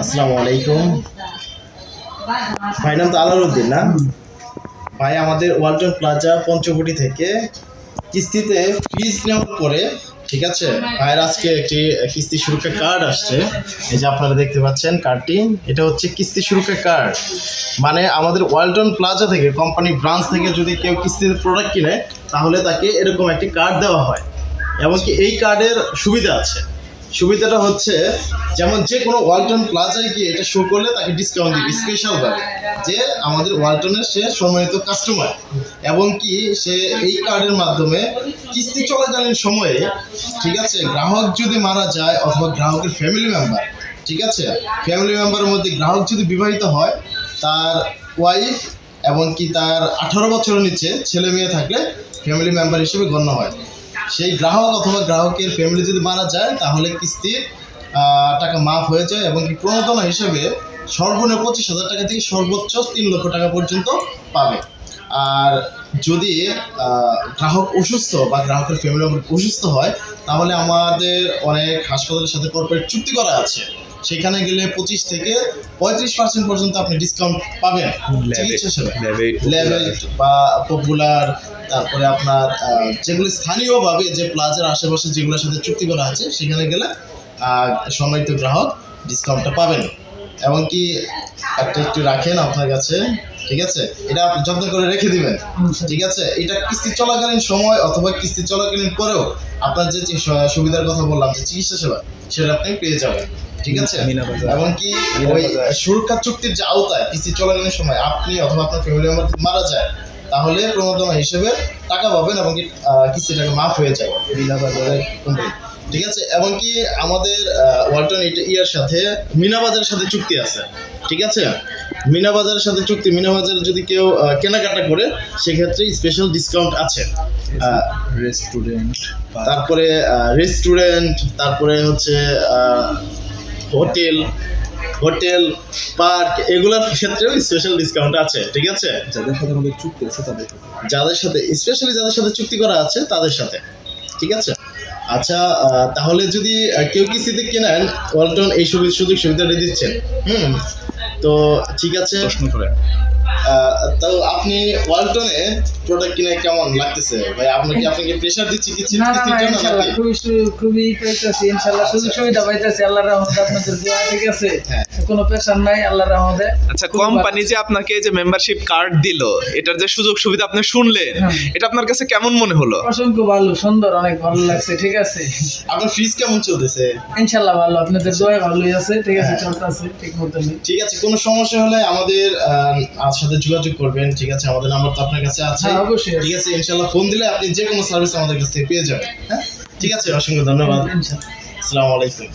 আসসালামু আলাইকুম। ভাই, নাম তো আলারউদ্দিন না? ভাই, আমাদের ওয়ালটন প্লাজা পঞ্চবটি থেকে কিস্তিতে ফিজ নেওয়ার পরে, ঠিক আছে? ভাইয়ের আজকে একটি কিস্তি সুরক্ষা কার্ড আসছে। এই যে আপনারা দেখতে পাচ্ছেন কার্ডটি এটা হচ্ছে কিস্তি সুরক্ষা কার্ড মানে আমাদের ওয়ালটন প্লাজা থেকে কোম্পানি ব্রাঞ্চ থেকে যদি কেউ কিস্তিতে প্রোডাক্ট কিনে, তাহলে তাকে এরকম একটি কার্ড দেওয়া হয়। এমনকি এই কার্ডের সুবিধা আছে। সুবিধাটা হচ্ছে যেমন যে কোনো ওয়ালটন প্লাজায় গিয়ে এটা শো করলে তাকে ডিসকাউন্ট দিবে স্পেশাল ভাবে। যে আমাদের ওয়ালটনের সে সম্মানিত কাস্টমার এবং কি সে এই কার্ডের মাধ্যমে কিস্তি চলাকালীন সময়ে, ঠিক আছে, গ্রাহক যদি মারা যায় অথবা গ্রাহকের ফ্যামিলি মেম্বার ঠিক আছে ফ্যামিলি মেম্বারের মধ্যে গ্রাহক যদি বিবাহিত হয়, তার ওয়াইফ এবং কি তার আঠারো বছরের নিচে ছেলে মেয়ে থাকলে ফ্যামিলি মেম্বার হিসেবে গণ্য হয়। সেই গ্রাহক অথবা গ্রাহকের ফ্যামিলি যদি মারা যায়, তাহলে কিস্তির টাকা মাফ হয়ে যায় এবং কি প্রণোদনা হিসেবে সর্বনিম্ন পঁচিশ হাজার টাকা থেকে সর্বোচ্চ তিন লক্ষ টাকা পর্যন্ত পাবে। আর যদি গ্রাহক অসুস্থ বা গ্রাহকের ফ্যামিলি অসুস্থ হয়, তাহলে আমাদের অনেক হাসপাতালের সাথে কর্পোরেট চুক্তি করা আছে। সেখানে গেলে পঁচিশ থেকে পঁয়ত্রিশ পার্সেন্ট পর্যন্ত আপনি ডিসকাউন্ট পাবেন। চিকিৎসা বা পপুলার তারপরে আপনার যেগুলি স্থানীয়ভাবে যে প্লাজার আশেপাশে যেগুলোর সাথে চুক্তি করা আছে সেখানে গেলে সম্মানিত গ্রাহক ডিসকাউন্টটা পাবেন। এবং কি একটা একটু রাখেন আপনার কাছে ঠিক আছে? এটা আপনি যত্ন করে রেখে দিবেন ঠিক আছে? এটা কিস্তি চলাকালীন সময় অথবা কিস্তি চলাকালীন পরেও আপনার যে সুবিধার কথা বললাম যে চিকিৎসা সেবা সেটা আপনি পেয়ে যাবেন ঠিক আছে। এবং কি ওই সুরক্ষা চুক্তির যে আওতায় কিস্তি চলাকালীন সময় আপনি অথবা আপনার ফ্যামিলি মেম্বার যদি মারা যায় তাহলে প্রণোদনা হিসেবে টাকা পাবেন এবং কি কিস্তি টাকা মাফ হয়ে যাবে কোম্পানি ঠিক আছে? এবং কি আমাদের ওয়ালটন ইয়ার সাথে মিনা বাজারের সাথে চুক্তি আছে। ঠিক আছে? মিনা বাজারের সাথে চুক্তি মিনা বাজারে যদি কেউ কেনাকাটা করে সেক্ষেত্রে স্পেশাল ডিসকাউন্ট আছে। রেস্টুরেন্ট তারপরে রেস্টুরেন্ট তারপরে হচ্ছে হোটেল হোটেল পার্ক এগুলোর ক্ষেত্রেও স্পেশাল ডিসকাউন্ট আছে। ঠিক আছে? যাদের সাথে আমাদের চুক্তি আছে তাদের যাদের সাথে স্পেশালি যাদের সাথে চুক্তি করা আছে তাদের সাথে। ঠিক আছে? আচ্ছা তাহলে যদি কেউ কিস্তিতে কেনেন ওয়ালটন এই সুবিধা সুযোগ সুবিধাটা দিচ্ছেন। হুম, তো ঠিক আছে। প্রশ্ন করে। তো আপনি ওয়ালটনে প্রোডাক্ট কিনে কেমন লাগতেছে ভাই আপনি কি আপনাকে প্রেশার দিচ্ছি কিছু না? খুবই খুবই পাইতেছি ইনশাল্লাহ সুযোগ আচ্ছা। সুবিধা পাইতেছি আল্লাহর রহমতে আপনাদের দোয়া ঠিক আছে হ্যাঁ। কোনো প্রেশার নাই আল্লাহর রহমতে আচ্ছা কোম্পানি যে আপনাকে যে মেম্বারশিপ কার্ড দিল এটার যে সুযোগ সুবিধা আপনি শুনলেন হ্যাঁ। এটা আপনার কাছে কেমন মনে হলো। অসংখ্য ভালো সুন্দর অনেক ভালো লাগছে ঠিক আছে আপনার ফিজ কেমন চলতেছে ইনশাল্লাহ ভালো আপনাদের দোয়া ভালোই আছে ঠিক আছে হ্যাঁ। চলতেছে ঠিক মতন ঠিক আছে কোনো সমস্যা হলে আমাদের সাথে যোগাযোগ করবেন ঠিক আছে? আমাদের নাম্বার তো আপনার কাছে আছে। হ্যাঁ, অবশ্যই ঠিক আছে ইনশাল্লাহ ফোন দিলে আপনি যে কোনো সার্ভিস আমাদের কাছ থেকে পেয়ে যাবেন হ্যাঁ? ঠিক আছে অসংখ্য ধন্যবাদ। আসসালামু আলাইকুম।